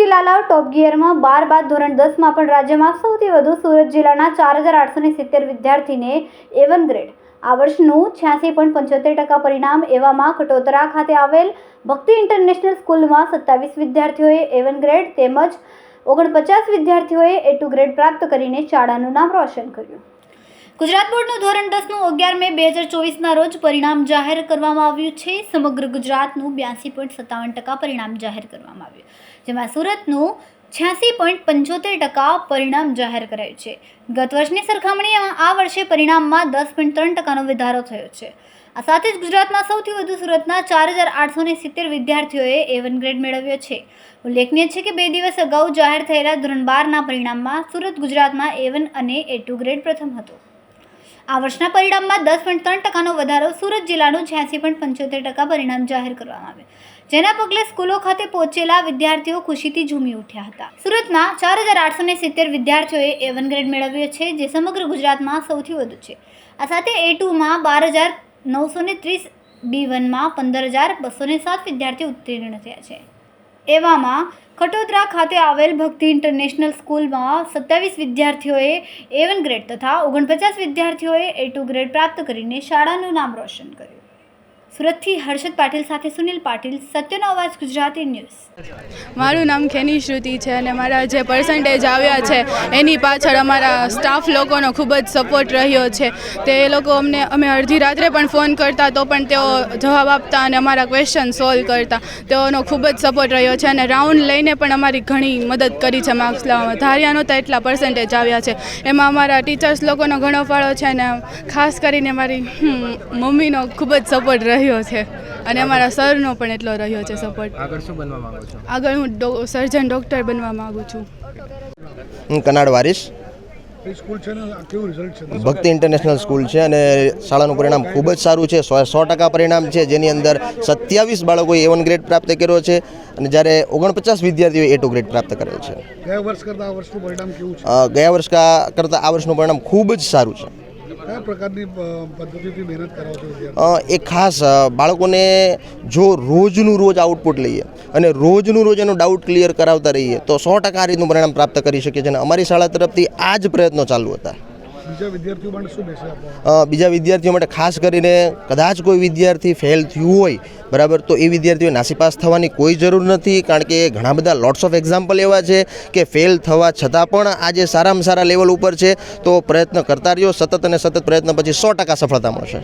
લાલાવ ટોપ ગિયરમાં બાર બાદ ધોરણ દસમાં પણ રાજ્યમાં સૌથી વધુ સુરત જિલ્લાના ચાર હજાર આઠસો સિત્તેર વિદ્યાર્થીને એવન ગ્રેડ આ વર્ષનું છ્યાસી પોઈન્ટ પંચોતેર ટકા પરિણામ એવામાં કટોતરા ખાતે આવેલ ભક્તિ ઇન્ટરનેશનલ સ્કૂલમાં સત્તાવીસ વિદ્યાર્થીઓએ એવન ગ્રેડ તેમજ ઓગણપચાસ વિદ્યાર્થીઓએ એ ટુ ગ્રેડ પ્રાપ્ત કરીને શાળાનું નામ રોશન કર્યું. ગુજરાત બોર્ડનું ધોરણ દસનું અગિયાર મે બે હજાર ચોવીસના રોજ પરિણામ જાહેર કરવામાં આવ્યું છે. સમગ્ર ગુજરાતનું બ્યાસી પોઈન્ટ સત્તાવન ટકા પરિણામ જાહેર કરવામાં આવ્યું. જેમાં સુરતનું છ્યાસી પોઈન્ટ પંચોતેર ટકા પરિણામ જાહેર કરાયું છે. ગત વર્ષની સરખામણીમાં આ વર્ષે પરિણામમાં દસ પોઈન્ટ ત્રણ ટકાનો વધારો થયો છે. આ સાથે જ ગુજરાતમાં સૌથી વધુ સુરતના ચાર હજાર આઠસો ને સિત્તેર વિદ્યાર્થીઓએ એ વન ગ્રેડ મેળવ્યો છે. ઉલ્લેખનીય છે કે બે દિવસ અગાઉ જાહેર થયેલા ધોરણ બારના પરિણામમાં સુરત ગુજરાતમાં એ વન અને એ ટુ ગ્રેડ પ્રથમ હતો. આ વર્ષના પરિણામમાં દસ પોઈન્ટ ત્રણ ટકાનો વધારો સુરત જિલ્લાનું છ્યાસી પોઈન્ટ પંચોતેર ટકા પરિણામ જાહેર કરવામાં આવ્યું. જેના પગલે સ્કૂલો ખાતે પહોંચેલા વિદ્યાર્થીઓ ખુશીથી ઝૂમી ઉઠ્યા હતા. સુરતમાં ચાર હજાર આઠસો ને સિત્તેર વિદ્યાર્થીઓએ એ વન ગ્રેડ મેળવ્યો છે, જે સમગ્ર ગુજરાતમાં સૌથી વધુ છે. આ સાથે એ ટુમાં બાર હજાર નવસો ને ત્રીસ બી વનમાં પંદર હજાર બસો ને સાત વિદ્યાર્થીઓ ઉત્તીર્ણ થયા છે. એવામાં ખટોદરા ખાતે આવેલ ભક્તિ ઇન્ટરનેશનલ સ્કૂલમાં સત્યાવીસ વિદ્યાર્થીઓએ એ વન ગ્રેડ તથા ઓગણપચાસ વિદ્યાર્થીઓએ એ ટુ ગ્રેડ પ્રાપ્ત કરીને શાળાનું નામ રોશન કર્યું. સુરતથી હર્ષદ પાટીલ સાથે સુનિલ પાટીલ, સત્યનો અવાજ, ગુજરાતી ન્યૂઝ. મારું નામ ખેની શ્રુતિ છે અને મારા જે પર્સન્ટેજ આવ્યા છે, એની પાછળ અમારા સ્ટાફ લોકોનો ખૂબ જ સપોર્ટ રહ્યો છે. તે લોકો અમને, અમે અડધી રાત્રે પણ ફોન કરતા તો પણ તેઓ જવાબ આપતા અને અમારા ક્વેશ્ચન સોલ્વ કરતા. તેઓનો ખૂબ જ સપોર્ટ રહ્યો છે અને રાઉન્ડ લઈને પણ અમારી ઘણી મદદ કરી છે માર્ક્સ લાવવામાં. ધાર્યા નહોતા એટલા પર્સન્ટેજ આવ્યા છે. એમાં અમારા ટીચર્સ લોકોનો ઘણો ફાળો છે અને ખાસ કરીને મારી મમ્મીનો ખૂબ જ સપોર્ટ રહ્યો છે. અને અમારા સરનો પણ એટલો રહ્યો છે સપોર્ટ આગળ શું બનવા માંગો છો? આગળ હું સર્જન ડૉક્ટર બનવા માગું છું. હું કનાડ વારીશ. કઈ સ્કૂલ છે ને આ કેવું રિઝલ્ટ છે? ભક્તિ ઇન્ટરનેશનલ સ્કૂલ છે અને શાળાનું પરિણામ ખૂબ જ સારું છે. સો સો ટકા પરિણામ છે જેની અંદર સત્યાવીસ બાળકોએ એ વન ગ્રેડ પ્રાપ્ત કર્યો છે અને જ્યારે ઓગણપચાસ વિદ્યાર્થીઓએ એ ટુ ગ્રેડ પ્રાપ્ત કરેલ છે. ગયા વર્ષ કરતાં આ વર્ષનું પરિણામ કેવું છે? ગયા વર્ષ કા- કરતાં આ વર્ષનું પરિણામ ખૂબ જ સારું છે. એ ખાસ બાળકોને જો રોજનું રોજ આઉટપુટ લઈએ અને રોજનું રોજ એનું ડાઉટ ક્લિયર કરાવતા રહીએ, તો સો ટકા આ રીતનું પરિણામ પ્રાપ્ત કરી શકીએ છીએ અને અમારી શાળા તરફથી આ જ પ્રયત્નો ચાલુ હતા. બીજા વિદ્યાર્થીઓ માટે ખાસ કરીને કદાચ કોઈ વિદ્યાર્થી ફેલ થયું હોય, બરાબર, તો એ વિદ્યાર્થીઓ નાસીપાસ થવાની કોઈ જરૂર નથી, કારણ કે ઘણા બધા લોટ્સ ઓફ એક્ઝામ્પલ એવા છે કે ફેલ થવા છતાં પણ આજે સારામાં સારા લેવલ ઉપર છે, તો પ્રયત્ન કરતા રહ્યો સતત અને સતત પ્રયત્ન પછી સો ટકા સફળતા મળશે.